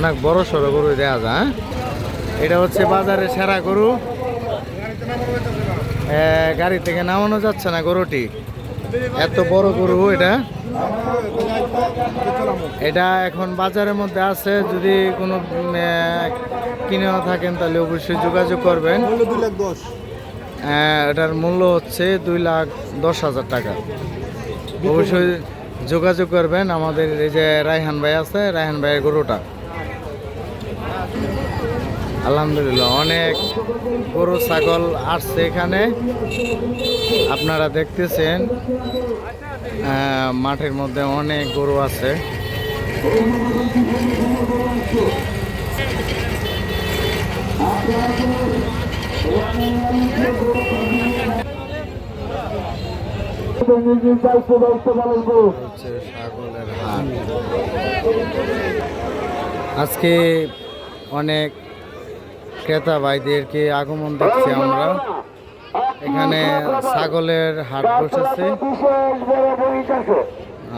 অনেক বড় সড়ো গরু দেওয়া যায় হ্যাঁ? এটা হচ্ছে বাজারে সেরা গরু। গাড়ি থেকে নামানো যাচ্ছে না গরুটি? এত বড় গরু এটা? এটা এখন বাজারের মধ্যে আছে, যদি কোনো কিনেও থাকেন তাহলে অবশ্যই যোগাযোগ করবেন। এটার মূল্য হচ্ছে দুই লাখ দশ হাজার টাকা। অবশ্যই যোগাযোগ করবেন আমাদের এই যে রায়হান ভাই আছে, রায়হান ভাইয়ের গরুটা। আলহামদুলিল্লাহ অনেক গরু ছাগল আসছে এখানে। আপনারা দেখতেছেন মাঠের মধ্যে অনেক গরু আছে। আজকে অনেক ক্রেতা ভাইদেরকে আগমন দেখছি আমরা। এখানে ছাগলের হাট বসেছে।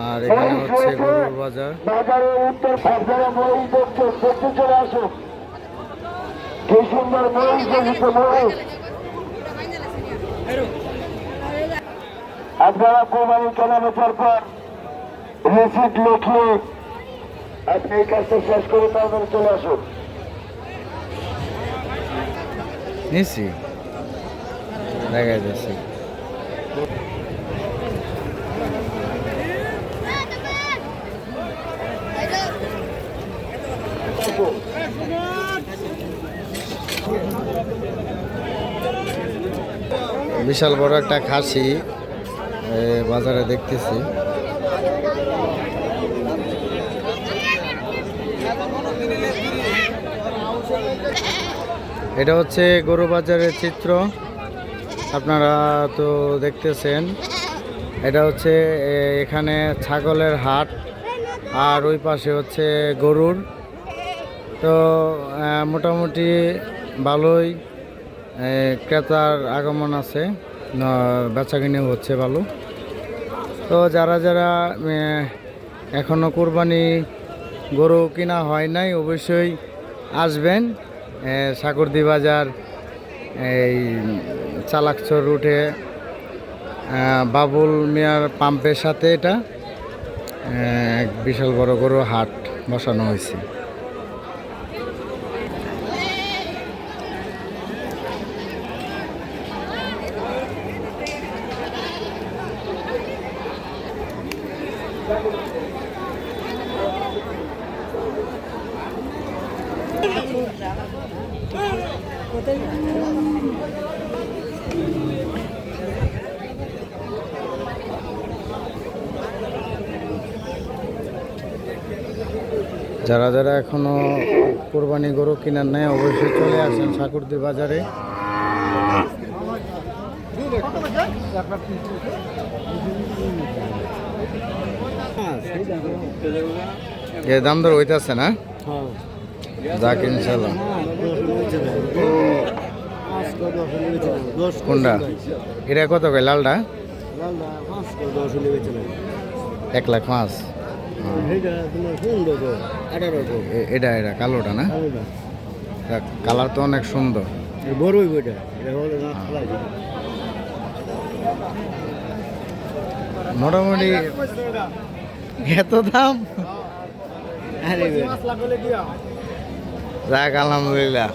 আর এখানে হচ্ছে গরুর বাজার। আপনারা কোরবানি পর লিখিয়ে আপনি এই কাজটা শেষ করে তারপরে চলে আসুন। নিছি। দেখা যাচ্ছে বিশাল বড় একটা খাসি বাজারে দেখতেছি। এটা হচ্ছে গরু বাজারের চিত্র। আপনারা তো দেখতেছেন। এটা হচ্ছে এখানে ছাগলের হাট, আর ওই পাশে হচ্ছে গরুর। তো মোটামুটি ভালোই ক্রেতার আগমন আছে বেচা কিনেও হচ্ছে ভালো। তো যারা যারা এখনও কোরবানি গরু কিনা হয় নাই, অবশ্যই আসবেন সাগরদি বাজার এই চালাকচর রুটে বাবুল মিয়ার পাম্পের সাথে এটা বিশাল বড় বড় হাট বসানো হয়েছে। যারা যারা এখনও কোরবানি গরু কিনার নেয় অবশ্যই চলে আসেন সাকুরদি বাজারে। দাম দর হইতাছে না? যাক, ইনশাল্লাহ। কোনটা? এটা কত কয় লালটা? এক লাখ পাঁচ। এটা এটা, কালোটা না? কালার তো অনেক সুন্দর। না মোটামুটি এত দাম? যাক আলহামদুলিল্লাহ।